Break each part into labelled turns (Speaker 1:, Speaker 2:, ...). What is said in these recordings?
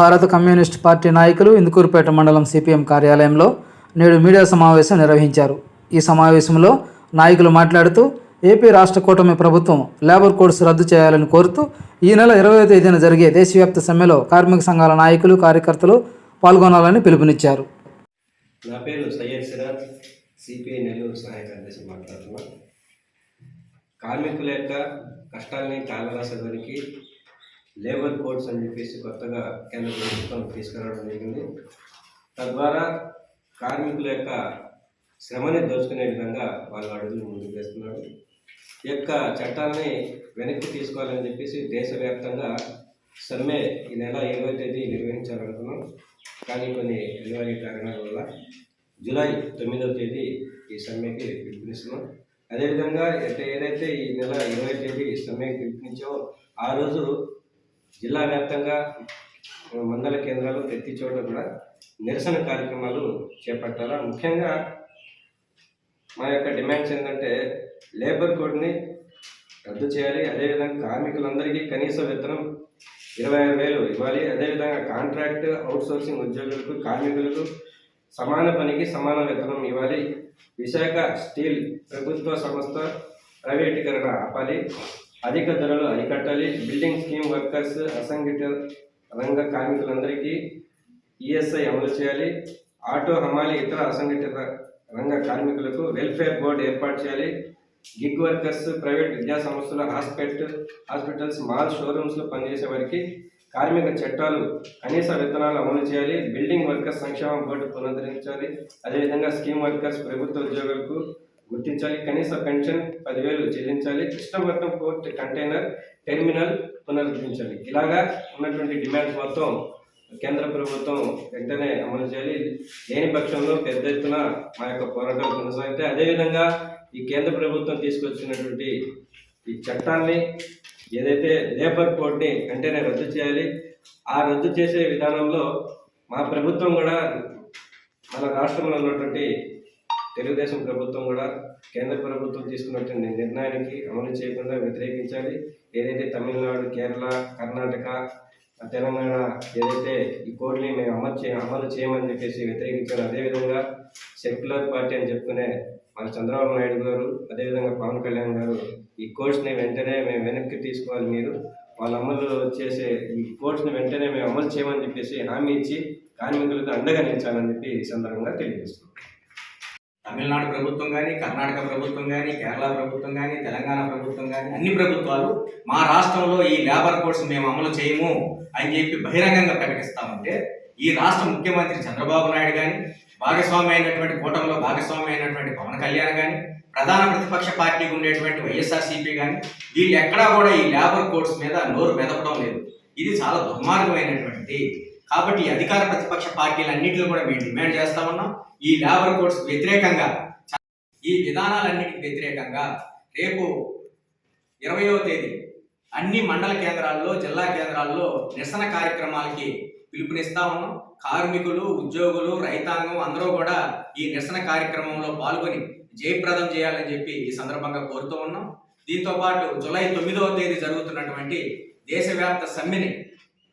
Speaker 1: భారత communist party నాయకులు ఇందుకూరుపేట మండలం సిపిఎం కార్యాలయంలో నేడు మీడియా సమావేశం నిర్వహించారు. ఈ సమావేశంలో నాయకులు మాట్లాడుతూ ఏపీ రాష్ట్ర కూటమి ప్రభుత్వం లేబర్ కోడ్స్ రద్దు చేయాలని కోరుతూ ఈ నెల ఇరవై తేదీన జరిగే దేశవ్యాప్త సమ్మెలో కార్మిక సంఘాల నాయకులు కార్యకర్తలు పాల్గొనాలని పిలుపునిచ్చారు.
Speaker 2: నా పేరు సయ్యద్ సిరాజ్ సిపిఐ నెల్లూరు సహాయ కార్యదర్శి మాట్లాడుతున్నా. కార్మికుల యొక్క కష్టాలని కాలరాసేదానికి లేబర్ కోడ్స్ అని చెప్పేసి కొత్తగా కేంద్ర ప్రభుత్వం తీసుకురావడం జరిగింది. తద్వారా కార్మికుల యొక్క శ్రమని దోచుకునే విధంగా వాళ్ళు అడుగులు ముందుకు వేస్తున్నారు. ఈ యొక్క చట్టాలని వెనక్కి తీసుకోవాలని చెప్పేసి దేశవ్యాప్తంగా సమ్మె ఈ నెల ఇరవై తేదీ నిర్వహించాలనుకున్నాం. కానీ కొన్ని అనివార్య కారణాల వల్ల జూలై తొమ్మిదవ తేదీ ఈ సమ్మెకి పిలుపునిస్తున్నాం. అదేవిధంగా ఏదైతే ఈ నెల ఇరవై తేదీ ఈ సమ్మెకి పిలుపునిచ్చో ఆ రోజు జిల్లా వ్యాప్తంగా మండల కేంద్రాలు ప్రతి చోట కూడా నిరసన కార్యక్రమాలు చేపట్టాలా? ముఖ్యంగా మా యొక్క డిమాండ్స్ ఏంటంటే లేబర్ కోడ్ని రద్దు చేయాలి. అదేవిధంగా కార్మికులందరికీ కనీస వేతనం ఇరవై ఆరు వేలు ఇవ్వాలి. అదేవిధంగా కాంట్రాక్ట్ అవుట్సోర్సింగ్ ఉద్యోగులకు కార్మికులకు సమాన పనికి సమాన వేతనం ఇవ్వాలి. విశాఖ స్టీల్ ప్రభుత్వ సంస్థ ప్రైవేటీకరణ ఆపాలి. అధిక ధరలు అరికట్టాలి. బిల్డింగ్ స్కీమ్ వర్కర్స్ అసంఘటిత రంగ కార్మికులందరికీ ఈఎస్ఐ అమలు చేయాలి. ఆటో హమాలి ఇతర అసంఘటిత రంగ కార్మికులకు వెల్ఫేర్ బోర్డు ఏర్పాటు చేయాలి. గిగ్ వర్కర్స్ ప్రైవేట్ విద్యా సంస్థలు హాస్పిటల్ హాస్పిటల్స్ మాల్ షోరూమ్స్లో పనిచేసే వారికి కార్మిక చట్టాలు కనీస విత్తనాలు అమలు చేయాలి. బిల్డింగ్ వర్కర్స్ సంక్షేమ బోర్డు పునరుద్ధరించాలి. అదేవిధంగా స్కీమ్ వర్కర్స్ ప్రభుత్వ ఉద్యోగులకు గుర్తించాలి కనీస పెన్షన్ పదివేలు చెల్లించాలి కృష్ణపట్నం పోర్ట్ కంటైనర్ టెర్మినల్ పునరుద్ధరించాలి. ఇలాగా ఉన్నటువంటి డిమాండ్స్ మొత్తం కేంద్ర ప్రభుత్వం వెంటనే అమలు చేయాలి. లేని పక్షంలో పెద్ద ఎత్తున మా యొక్క పోరాటం కొనసాగితే అదేవిధంగా ఈ కేంద్ర ప్రభుత్వం తీసుకొచ్చినటువంటి ఈ చట్టాన్ని ఏదైతే లేబర్ కోడ్ని వెంటనే రద్దు చేయాలి ఆ రద్దు చేసే విధానంలో మా ప్రభుత్వం కూడా మన రాష్ట్రంలో ఉన్నటువంటి తెలుగుదేశం ప్రభుత్వం కూడా కేంద్ర ప్రభుత్వం తీసుకున్నటువంటి నిర్ణయానికి అమలు చేయకుండా వ్యతిరేకించాలి. ఏదైతే తమిళనాడు కేరళ కర్ణాటక తెలంగాణ ఏదైతే ఈ కోడ్ని మేము అమలు చే అమలు చేయమని చెప్పేసి వ్యతిరేకించారు అదేవిధంగా సెక్యులర్ పార్టీ అని చెప్పుకునే మన చంద్రబాబు నాయుడు గారు అదేవిధంగా పవన్ కళ్యాణ్ గారు ఈ కోడ్స్ని వెంటనే మేము వెనక్కి తీసుకోవాలి మీరు. వాళ్ళు అమలు చేసే ఈ కోడ్స్ని వెంటనే మేము అమలు చేయమని చెప్పేసి హామీ ఇచ్చి కార్మికులకు అండగా నిలిచాలని చెప్పి ఈ సందర్భంగా తెలియజేస్తున్నాం.
Speaker 3: తమిళనాడు ప్రభుత్వం కానీ కర్ణాటక ప్రభుత్వం కానీ కేరళ ప్రభుత్వం కానీ తెలంగాణ ప్రభుత్వం కానీ అన్ని ప్రభుత్వాలు మా రాష్ట్రంలో ఈ లేబర్ కోడ్స్ మేము అమలు చేయము అని చెప్పి బహిరంగంగా ప్రకటిస్తామంటే ఈ రాష్ట్ర ముఖ్యమంత్రి చంద్రబాబు నాయుడు కానీ భాగస్వామి అయినటువంటి కూటమిలో భాగస్వామి అయినటువంటి పవన్ కళ్యాణ్ కానీ ప్రధాన ప్రతిపక్ష పార్టీకి ఉండేటువంటి వైఎస్ఆర్సీపీ కానీ వీళ్ళు ఎక్కడా కూడా ఈ లేబర్ కోడ్స్ మీద నోరు మెదపడం లేదు. ఇది చాలా దుర్మార్గమైనటువంటిది. కాబట్టి అధికార ప్రతిపక్ష పార్టీలన్నింటిలో కూడా మేము డిమాండ్ చేస్తా ఉన్నాం. ఈ లేబర్ కోడ్స్ వ్యతిరేకంగా ఈ విధానాలన్నిటికి వ్యతిరేకంగా రేపు ఇరవయో తేదీ అన్ని మండల కేంద్రాల్లో జిల్లా కేంద్రాల్లో నిరసన కార్యక్రమాలకి పిలుపునిస్తా ఉన్నాం. కార్మికులు ఉద్యోగులు రైతాంగం అందరూ కూడా ఈ నిరసన కార్యక్రమంలో పాల్గొని జయప్రదం చేయాలని చెప్పి ఈ సందర్భంగా కోరుతూ ఉన్నాం. దీంతో పాటు జూలై తొమ్మిదవ తేదీ జరుగుతున్నటువంటి దేశవ్యాప్త సమ్మెని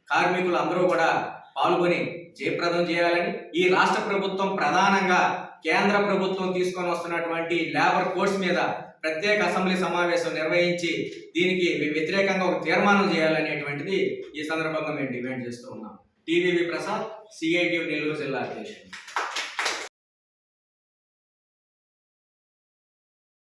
Speaker 3: కార్మికులు అందరూ కూడా పాల్గొని జయప్రదం చేయాలని ఈ రాష్ట్ర ప్రభుత్వం ప్రధానంగా కేంద్ర ప్రభుత్వం తీసుకొని వస్తున్నటువంటి లేబర్ కోడ్స్ మీద ప్రత్యేక అసెంబ్లీ సమావేశం నిర్వహించి దీనికి వ్యతిరేకంగా ఒక తీర్మానం చేయాలనేటువంటిది ఈ సందర్భంగా మేము డిమాండ్ చేస్తూ ఉన్నాం. టీవీవి ప్రసాద్ సిఐటి నెల్లూరు జిల్లా అధ్యక్షుడు.